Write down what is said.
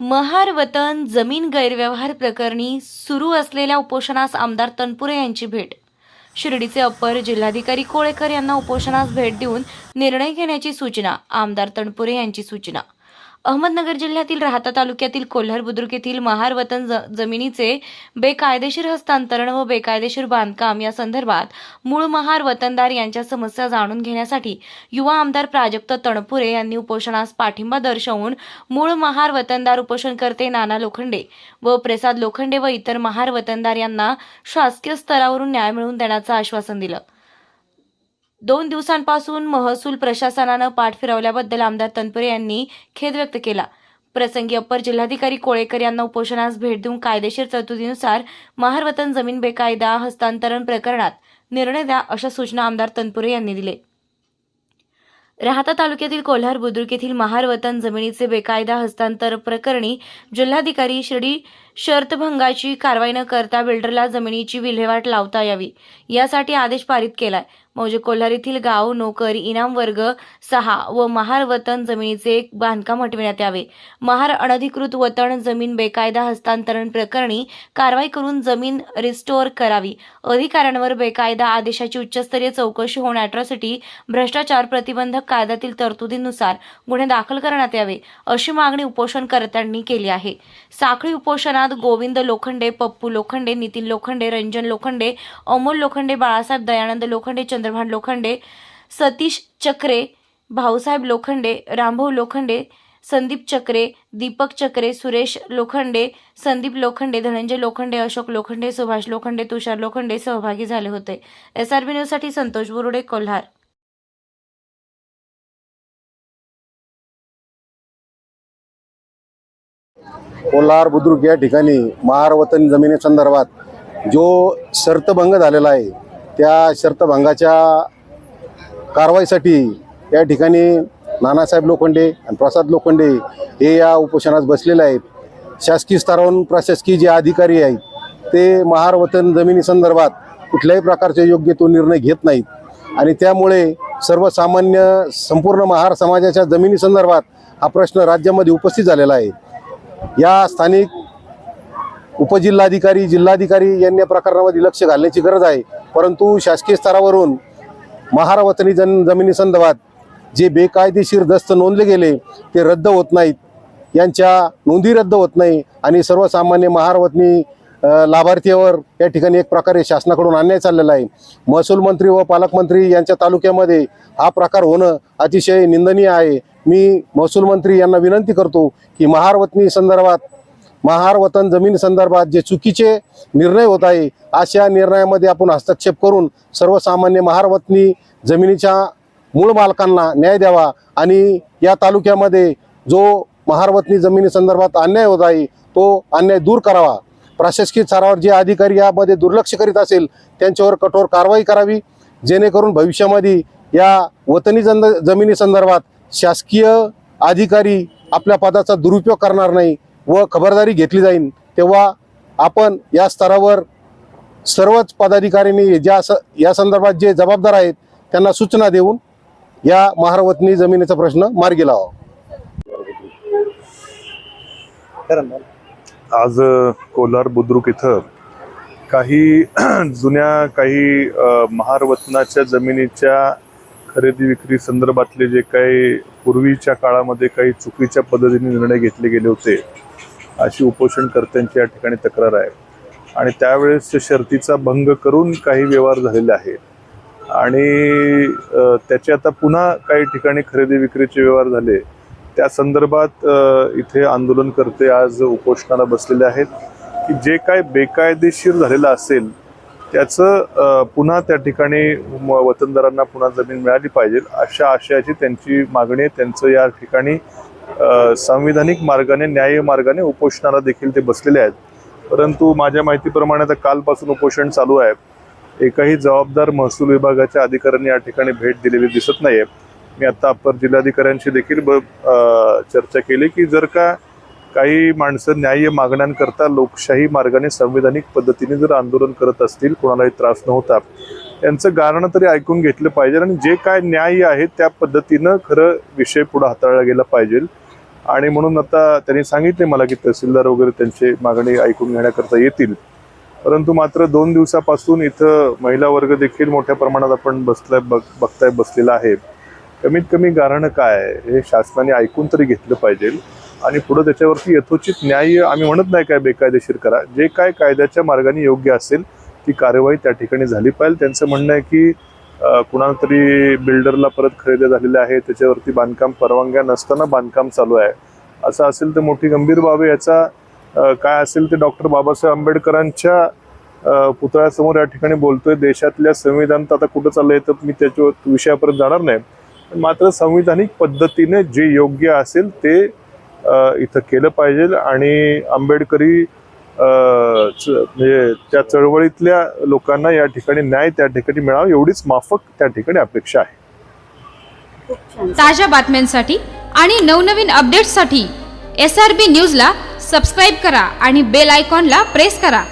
महार वतन जमीन गैरव्यवहार प्रकरणी सुरू असलेल्या उपोषणास आमदार तनपुरे यांची भेट. शिर्डीचे अप्पर जिल्हाधिकारी कोळेकर यांना उपोषणास भेट देऊन निर्णय घेण्याची सूचना आमदार तनपुरे यांची सूचना. अहमदनगर जिल्ह्यातील राहता तालुक्यातील कोल्हार बुद्रुक येथील महार वतन ज जमिनीचे बेकायदेशीर हस्तांतरण व बेकायदेशीर बांधकाम या संदर्भात मूळ महार वतनदार यांच्या समस्या जाणून घेण्यासाठी युवा आमदार प्राजक्त तणपुरे यांनी उपोषणास पाठिंबा दर्शवून मूळ महार वतनदार उपोषणकर्ते नाना लोखंडे व प्रसाद लोखंडे व इतर महार वतनदार यांना शासकीय स्तरावरून न्याय मिळवून देण्याचं आश्वासन दिलं. दोन दिवसांपासून महसूल प्रशासनानं पाठ फिरवल्याबद्दल आमदार तनपुरे यांनी खेद व्यक्त केला. प्रसंगी अप्पर जिल्हाधिकारी कोळेकर यांना उपोषणास भेट देऊन कायदेशीर तरतुदीनुसार महारवतन जमीन बेकायदा हस्तांतरण प्रकरणात निर्णय द्या अशा सूचना आमदार तनपुरे यांनी दिले. राहता तालुक्यातील कोल्हार बुद्रुक येथील महारवतन जमिनीचे बेकायदा हस्तांतर प्रकरणी जिल्हाधिकारी शिर्डी शर्तभंगाची कारवाई न करता बिल्डरला जमिनीची विल्हेवाट लावता यावी. यासाठी आदेश पारित केलाय. मौजे कोल्हार येथील गाव नोकर इनाम वर्ग सहा व महार वतन जमिनीचे एक बांधकाम हटविण्यात यावे. महार अनधिकृत वतन जमीन बेकायदा हस्तांतरण प्रकरणी कारवाई करून जमीन रिस्टोअर करावी. अधिकाऱ्यांवर बेकायदा आदेशाची उच्चस्तरीय चौकशी होऊन अॅट्रॉसिटी भ्रष्टाचार प्रतिबंधक कायद्यातील तरतुदीनुसार गुन्हे दाखल करण्यात यावे अशी मागणी उपोषणकर्त्यांनी केली आहे. साखळी उपोषणात गोविंद लोखंडे पप्पू लोखंडे नितीन लोखंडे रंजन लोखंडे अमोल लोखंडे बाळासाहेब दयानंद लोखंडे चंद्रभान लोखंडे सतीश चक्रे भाऊसाहेब लोखंडे रामभाऊ लोखंडे संदीप चक्रे दीपक चक्रे सुरेश लोखंडे संदीप लोखंडे धनंजय लोखंडे अशोक लोखंडे सुभाष लोखंडे तुषार लोखंडे सहभागी झाले होते. एस आर बी न्यूजसाठी संतोष बुरुडे कोल्हार. कोल्हार बुद्रुक या ठिकाणी महारवतन जमिनीसंदर्भात जो शर्तभंग झालेला आहे त्या शर्तभंगाच्या कारवाईसाठी या ठिकाणी नानासाहेब लोखंडे आणि प्रसाद लोखंडे हे या उपोषणास बसलेले आहेत. शासकीय स्तरावरून प्रशासकीय जे अधिकारी आहेत ते महारवतन जमिनीसंदर्भात कुठल्याही प्रकारचे योग्य तो निर्णय घेत नाहीत. आणि त्यामुळे सर्वसामान्य संपूर्ण महार समाजाच्या जमिनीसंदर्भात हा प्रश्न राज्यामध्ये उपस्थित झालेला आहे. या स्थानिक उपजिल्हाधिकारी जिल्हाधिकारी यांनी या प्रकरणामध्ये लक्ष घालण्याची गरज आहे. परंतु शासकीय स्तरावरून महारावतनी जन जमिनीसंदर्भात जे बेकायदेशीर दस्त नोंदले गेले ते रद्द होत नाहीत. यांच्या नोंदी रद्द होत नाही आणि सर्वसामान्य महारवतनी लाभार्थीवर या ठिकाणी एक प्रकारे शासनाकडून अन्याय चाललेला आहे. महसूल मंत्री व पालकमंत्री यांच्या तालुक्यामध्ये हा प्रकार होणं अतिशय निंदनीय आहे. मी महसूल मंत्री यांना विनंती करतो की महारवतनी संदर्भात महार वतन जमीन संदर्भात जे चुकीचे निर्णय होत आहे अशा निर्णयामध्ये आपण हस्तक्षेप करून सर्वसामान्य महारवतनी जमिनीच्या मूळ मालकांना न्याय द्यावा आणि या तालुक्यामध्ये जो महारवतनी जमिनी संदर्भात अन्याय होत आहे तो अन्याय दूर करावा. प्रशासकीय स्तरावर जे अधिकारी यामध्ये दुर्लक्ष करीत असेल त्यांच्यावर कठोर कारवाई करावी जेणेकरून भविष्यामध्ये या वतनी जंद जमिनी संदर्भात शासकीय अधिकारी आपल्या पदाचा दुरुपयोग करणार नाही व खबरदारी घेतली जाईल तेव्हा आपण या स्तरावर सर्वच पदाधिकाऱ्यांनी ज्या स या संदर्भात जे जबाबदार आहेत त्यांना सूचना देऊन या महारवतनी जमिनीचा प्रश्न मार्गी लावा आज कोलार बुद्रुक इथं काही जुन्या काही महारवतनाच्या जमिनीच्या खरेदी विक्री संदर्भातले जे काही पूर्वीच्या काळामध्ये काही चुकीच्या पद्धतीने निर्णय घेतले गेले होते अशी उपोषणकर्त्यांची या ठिकाणी तक्रार आहे. आणि त्यावेळेस शर्तीचा भंग करून काही व्यवहार झालेले आहेत. आणि त्याचे आता पुन्हा काही ठिकाणी खरेदी विक्रीचे व्यवहार झाले. त्या संदर्भात इथे आंदोलनकर्ते आज उपोषणाला बसलेले आहेत की जे काय बेकायदेशीर झालेलं असेल त्याचं पुन्हा त्या ठिकाणी म- वतनदारांना पुन्हा जमीन मिळाली पाहिजे अशा आशयाची त्यांची मागणी आहे. त्यांचं या ठिकाणी संविधानिक मार्गाने न्याय मार्गाने उपोषणाला देखील ते बसलेले आहेत. परंतु माझ्या माहितीप्रमाणे आता कालपासून उपोषण चालू आहे. एकाही जबाबदार महसूल विभागाच्या अधिकाऱ्यांनी या ठिकाणी भेट दिलेली दिसत नाही आहे मी आता अप्पर जिल्हाधिकाऱ्यांशी देखील ब चर्चा केली की जर का काही माणसं न्याय्य मागण्यांकरता लोकशाही मार्गाने संविधानिक पद्धतीने जर आंदोलन करत असतील कोणालाही त्रास न होता यांचं गाणं तरी ऐकून घेतलं पाहिजे आणि जे काय न्याय आहे त्या पद्धतीनं खरं विषय पुढे हाताळला गेला पाहिजे. आणि म्हणून आता त्यांनी सांगितले मला की तहसीलदार वगैरे त्यांची मागणी ऐकून घेण्याकरता येतील. परंतु मात्र दोन दिवसापासून इथं महिला वर्ग देखील मोठ्या प्रमाणात आपण बसलाय बघ बघताय बसलेला आहे. कमीत कमी गारणं काय आहे हे शासनाने ऐकून तरी घेतलं पाहिजे. आणि पुढे त्याच्यावरती यथोचित न्याय आम्ही म्हणत नाही काय बेकायदेशीर करा. जे काय कायद्याच्या मार्गाने योग्य असेल ती कारवाई त्या ठिकाणी झाली पाहिजे. त्यांचं म्हणणं आहे की कुणाला तरी बिल्डरला परत खरेदी झालेल्या आहे त्याच्यावरती बांधकाम परवानग्या नसताना बांधकाम चालू आहे. असं असेल तर मोठी गंभीर बाब आहे. याचा काय असेल ते डॉक्टर बाबासाहेब आंबेडकरांच्या पुतळ्यासमोर या ठिकाणी बोलतोय. देशातल्या संविधान तर आता कुठं चाललंय तर मी त्याच्या विषयापर्यंत जाणार नाही. मात्र संविधानिक पद्धतीने जे योग्य असेल ते इथं केलं पाहिजे. आणि आंबेडकरी च- म्हणजे त्या चळवळीतल्या लोकांना या ठिकाणी न्याय त्या ठिकाणी मिळावा एवढीच माफक त्या ठिकाणी अपेक्षा आहे. ताज्या बातम्यांसाठी आणि नवनवीन अपडेट्ससाठी एस आर बी न्यूजला सबस्क्राईब करा आणि बेल आयकॉनला प्रेस करा.